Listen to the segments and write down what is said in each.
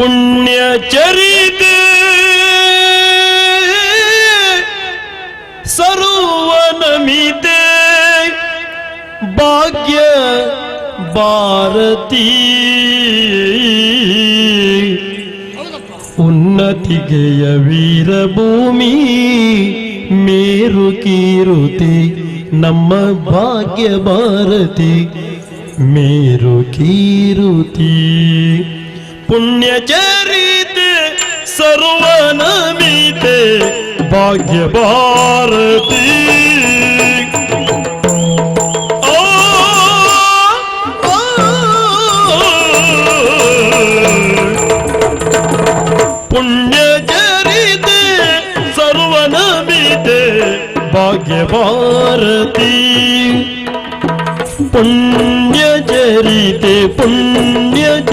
ಪುಣ್ಯ ಚರಿತೆ. ಸರ್ವನಮಿತೆ ಭಾಗ್ಯ ಭಾರತಿ. ಉನ್ನತಿಗೆಯ ವೀರಭೂಮಿ ಮೇರು ಕೀರುತಿ ನಮ್ಮ ಭಾಗ್ಯ ಭಾರತಿ ಮೇರು ಕೀರುತಿ. ಪುಣ್ಯ ಚರಿತೆ ಸರ್ವನಮಿತೆ ಭಾಗ್ಯ ಭಾರತಿ ಆ, ಆ. ಪುಣ್ಯ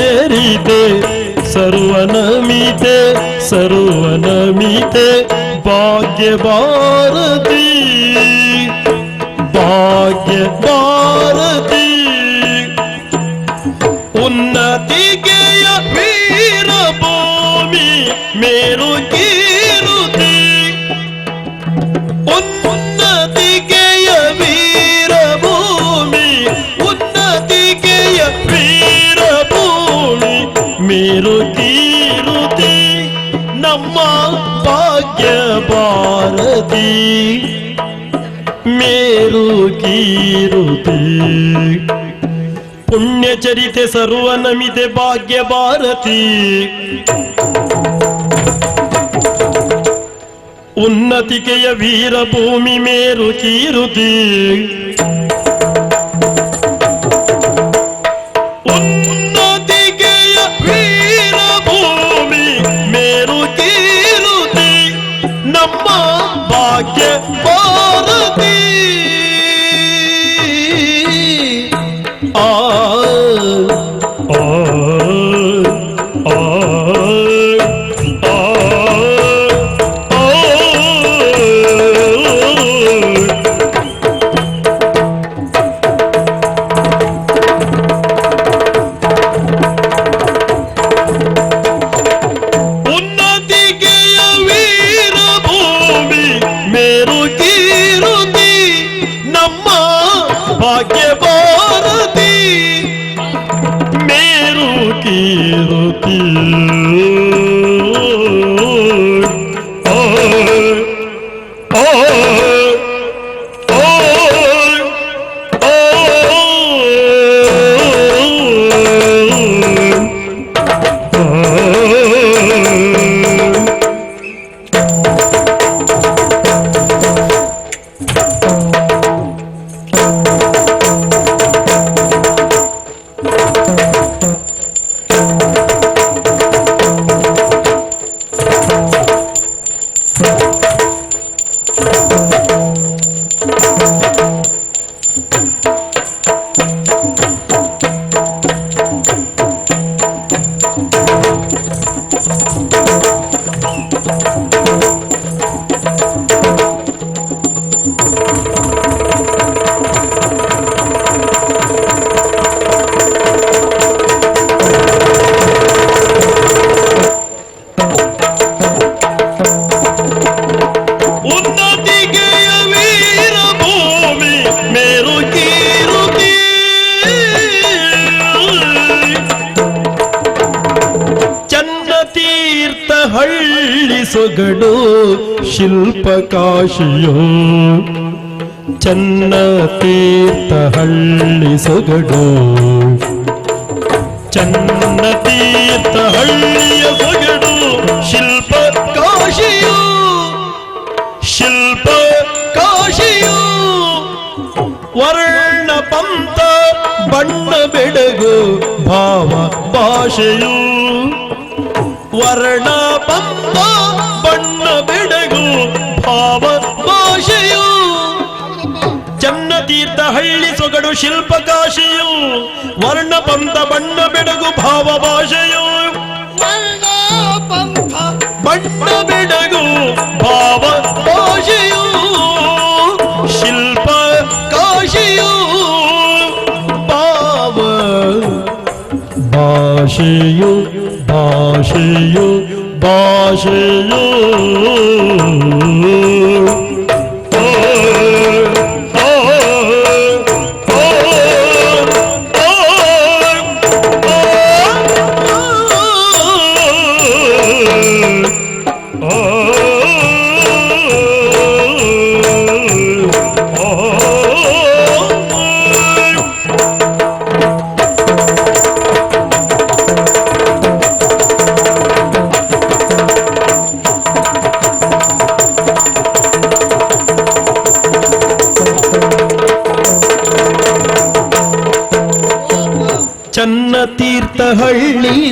ಚರಿತೆ ಸರ್ವನಮಿತೆ ಭಾಗ್ಯ ಭಾರತಿ ಪುಣ್ಯ ಭಾರತಿ ಮೇರು ಕೀರುತಿ ಪುಣ್ಯಚರಿತೆ ಸರ್ವನಮಿತೆ ಭಾಗ್ಯ ಭಾರತಿ. ಉನ್ನತಿಕೆಯ ವೀರಭೂಮಿ ಮೇರು ಕೀರುತಿ ಭಾಗ್ಯ ಭಾರತಿ ಉನ್ನತಿಗೆಯ ಹಳ್ಳಿ ಶಿಲ್ಪಕಾಶಿಯು ಶಿಲ್ಪ ಕಾಶಿಯೋ ಚನ್ನ ತೀರ್ಥಹಳ್ಳಿ ಸೊಗಡು. ಚನ್ನ ತೀರ್ಥಹಳ್ಳಿಯ ಸೊಗಡು ಶಿಲ್ಪ ಕಾಶಿಯು ಶಿಲ್ಪ ಕಾಶಿಯು ವರ್ಣ ಪಂಥ ಬಣ್ಣ ಬೆಡಗು ಭಾವ ಭಾಷೆಯು. ವರ್ಣ ಹಳ್ಳಿ ಸೊಗಡು ಶಿಲ್ಪ ಕಾಶಿಯು ವರ್ಣ ಪಂಥ ಬಣ್ಣ ಬೆಳಗು ಭಾವ ಭಾಷೆಯು ಬಣ್ಣ ಬೆಳಗು ಭಾವ ಭಾಷೆಯು ಶಿಲ್ಪ ಕಾಶಿಯು ಭಾವ ಭಾಷೆಯು ಭಾಷೆಯು ಭಾಷೆಯು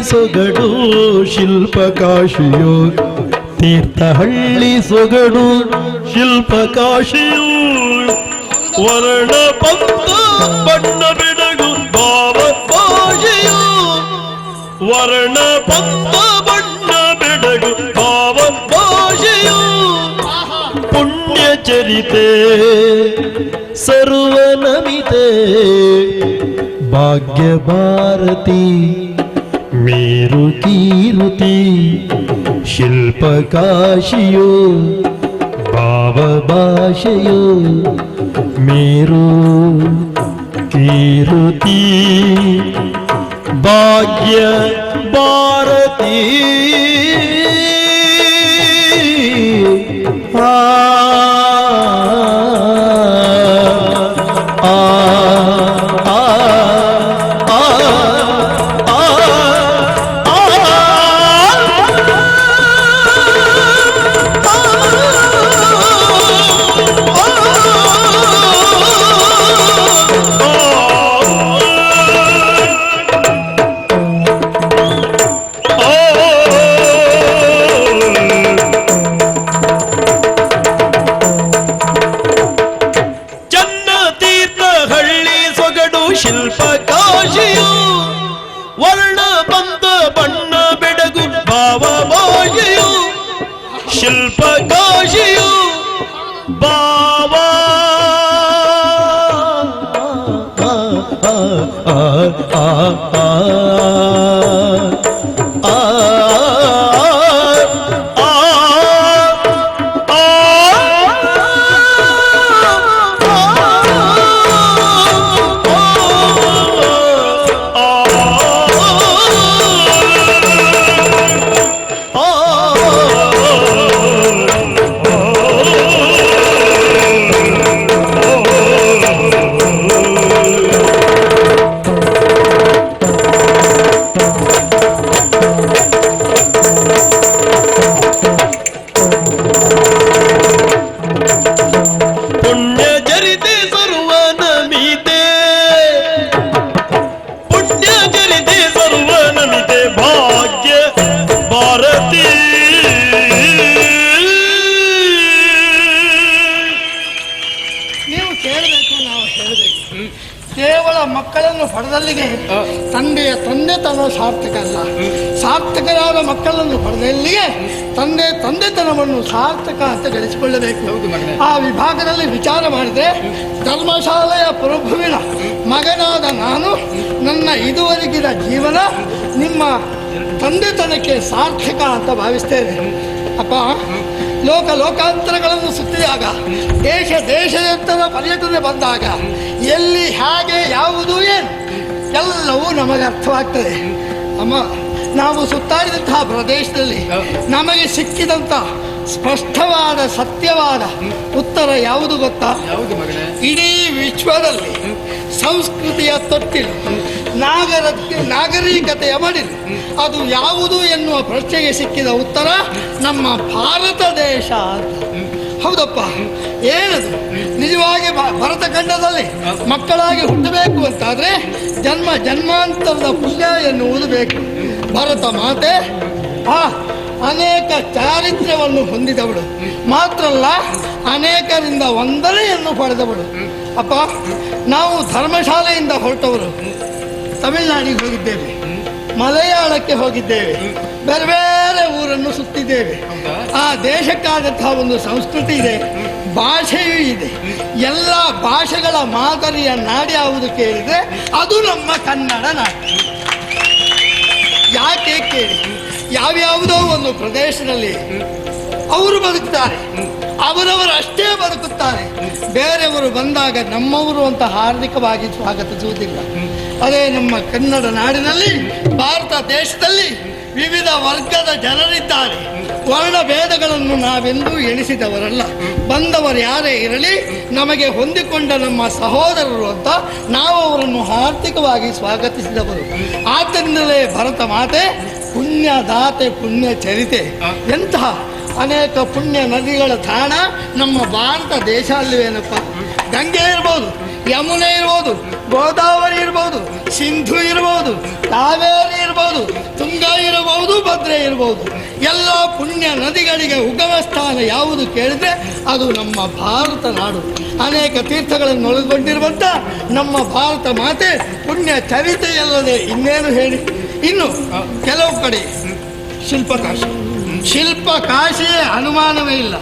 ಸೊಗಡು ಶಿಲ್ಪಕಾಶಿಯೋ ತೀರ್ಥಹಳ್ಳಿ ಸೊಗಡು ಶಿಲ್ಪಕಾಶಿಯೋ ವರ್ಣ ಪಂಥ ಬಣ್ಣ ಬಿಡಗು ಭಾವ ಭಾಷೆಯು ವರ್ಣ ಪಂಥ ಬಣ್ಣ ಬಿಡಗು ಭಾವ ಭಾಷೆಯು ಪುಣ್ಯ ಚರಿತೆ ಸರ್ವನಮಿತೆ ಭಾಗ್ಯ ಭಾರತಿ ಮೇರು ಕೀರುತಿ ಶಿಲ್ಪಕಾಶಿಯು ಭಾವ ಭಾಷೆಯು ಮೇರು ಕೀರುತಿ ಭಾಗ್ಯ ಭಾರತಿ ಶಿಲ್ಪ ಬಾಬಾ ಆ, ಆ, ಮಕ್ಕಳನ್ನು ತಂದೆಯ ತಂದೆ ತಂದೆತನ ಸಾರ್ಥಕ ಅಲ್ಲ ಸಾರ್ಥಕರಾದ ಮಕ್ಕಳನ್ನು ಹೊಡೆದಲ್ಲಿಗೆ ತಂದೆ ತಂದೆತನವನ್ನು ಸಾರ್ಥಕ ಅಂತ ಗಳಿಸಿಕೊಳ್ಳಬೇಕು. ಆ ವಿಭಾಗದಲ್ಲಿ ವಿಚಾರ ಮಾಡಿದೆ. ಧರ್ಮಶಾಲೆಯ ಪ್ರಭುವಿನ ಮಗನಾದ ನಾನು ನನ್ನ ಇದುವರೆಗಿನ ಜೀವನ ನಿಮ್ಮ ತಂದೆತನಕ್ಕೆ ಸಾರ್ಥಕ ಅಂತ ಭಾವಿಸ್ತೇನೆ. ಅಪ್ಪ ಲೋಕ ಲೋಕಾಂತರಗಳನ್ನು ಸುತ್ತಿದಾಗ ದೇಶ ದೇಶಾಂತರ ಪರ್ಯಟನೆ ಬಂದಾಗ ಎಲ್ಲಿ ಹೇಗೆ ಯಾವುದು ಏನು? ಎಲ್ಲವೂ ನಮಗೆ ಅರ್ಥವಾಗ್ತದೆ. ಅಮ್ಮ ನಾವು ಸುತ್ತಾಡಿದಂತಹ ಪ್ರದೇಶದಲ್ಲಿ ನಮಗೆ ಸಿಕ್ಕಿದಂಥ ಸ್ಪಷ್ಟವಾದ ಸತ್ಯವಾದ ಉತ್ತರ ಯಾವುದು ಗೊತ್ತಾ? ಇಡೀ ವಿಶ್ವದಲ್ಲಿ ಸಂಸ್ಕೃತಿಯ ತೊಟ್ಟಿಲು ನಾಗರ ನಾಗರಿಕತೆಯ ಮಡಿಲು ಅದು ಯಾವುದು ಎನ್ನುವ ಪ್ರಶ್ನೆಗೆ ಸಿಕ್ಕಿದ ಉತ್ತರ ನಮ್ಮ ಭಾರತ ದೇಶ ಅಂತ. ಹೌದಪ್ಪ ಏನದು? ಭ- ಭರತ ಖಂಡದಲ್ಲಿ ಮಕ್ಕಳಾಗಿ ಹುಟ್ಟಬೇಕು ಅಂತಾದ್ರೆ ಜನ್ಮ ಜನ್ಮಾಂತರದ ಪುಣ್ಯ ಎನ್ನುವುದು ಬೇಕು. ಭರತ ಮಾತೆ ಆ ಅನೇಕ ಚಾರಿತ್ರ್ಯವನ್ನು ಹೊಂದಿದವಳು. ಮಾತ್ರ ಅಲ್ಲ ಅನೇಕರಿಂದ ವಂದನೆಯನ್ನು ಪಡೆದವಳು. ಅಪ್ಪ ನಾವು ಧರ್ಮಶಾಲೆಯಿಂದ ಹೊರಟವರು. ತಮಿಳುನಾಡಿಗೆ ಹೋಗಿದ್ದೇವೆ. ಮಲಯಾಳಕ್ಕೆ ಹೋಗಿದ್ದೇವೆ. ಬೇರೆ ಬೇರೆ ಊರನ್ನು ಸುತ್ತಿದ್ದೇವೆ. ಆ ದೇಶಕ್ಕಾದಂತಹ ಒಂದು ಸಂಸ್ಕೃತಿ ಇದೆ. ಭಾಷೆಯೂ ಇದೆ. ಎಲ್ಲ ಭಾಷೆಗಳ ಮಾದರಿಯ ನಾಡಿ ಯಾವುದು ಕೇಳಿದ್ರೆ ಅದು ನಮ್ಮ ಕನ್ನಡ ನಾಡು. ಯಾಕೆ ಕೇಳಿ? ಯಾವ್ಯಾವುದೋ ಒಂದು ಪ್ರದೇಶದಲ್ಲಿ ಅವರು ಬದುಕ್ತಾರೆ. ಅವರವರು ಅಷ್ಟೇ ಬದುಕುತ್ತಾರೆ. ಬೇರೆಯವರು ಬಂದಾಗ ನಮ್ಮವರು ಅಂತ ಹಾರ್ದಿಕವಾಗಿ ಸ್ವಾಗತಿಸುವುದಿಲ್ಲ. ಅದೇ ನಮ್ಮ ಕನ್ನಡ ನಾಡಿನಲ್ಲಿ, ಭಾರತ ದೇಶದಲ್ಲಿ ವಿವಿಧ ವರ್ಗದ ಜನರಿದ್ದಾರೆ. ವರ್ಣ ಭೇದಗಳನ್ನು ನಾವೆಂದೂ ಎಣಿಸಿದವರಲ್ಲ. ಬಂದವರು ಯಾರೇ ಇರಲಿ, ನಮಗೆ ಹೊಂದಿಕೊಂಡ ನಮ್ಮ ಸಹೋದರರು ಅಂತ ನಾವು ಅವರನ್ನು ಆರ್ಥಿಕವಾಗಿ ಸ್ವಾಗತಿಸಿದವರು. ಆದ್ದರಿಂದಲೇ ಭರತ ಮಾತೆ ಪುಣ್ಯ ದಾತೆ ಪುಣ್ಯ ಚರಿತೆ ಎಂತಹ ಅನೇಕ ಪುಣ್ಯ ನದಿಗಳ ತಾಣ ನಮ್ಮ ಭಾರತ ದೇಶ ಅಲ್ಲಿವೇನಪ್ಪ ಗಂಗೆ ಇರ್ಬೋದು, ಯಮುನೆ ಇರ್ಬೋದು, ಗೋದಾವರಿ ಇರ್ಬೋದು, ಸಿಂಧು ಇರ್ಬೋದು, ಕಾವೇರಿ ಇರ್ಬೋದು, ತುಂಗಾ ಇರಬಹುದು ಭದ್ರೆ ಇರಬಹುದು ಎಲ್ಲ ಪುಣ್ಯ ನದಿಗಳಿಗೆ ಉಗಮ ಸ್ಥಾನ ಯಾವುದು ಕೇಳಿದ್ರೆ ಅದು ನಮ್ಮ ಭಾರತ ನಾಡು. ಅನೇಕ ತೀರ್ಥಗಳನ್ನು ಒಳಗೊಂಡಿರುವಂಥ ನಮ್ಮ ಭಾರತ ಮಾತೆ ಪುಣ್ಯ ಚರಿತೆಯಲ್ಲದೆ ಇನ್ನೇನು ಹೇಳಿ? ಇನ್ನು ಕೆಲವು ಕಡೆ ಶಿಲ್ಪಕಾಶಿ. ಶಿಲ್ಪಕಾಶಿಯೇ ಅನುಮಾನವೇ ಇಲ್ಲ.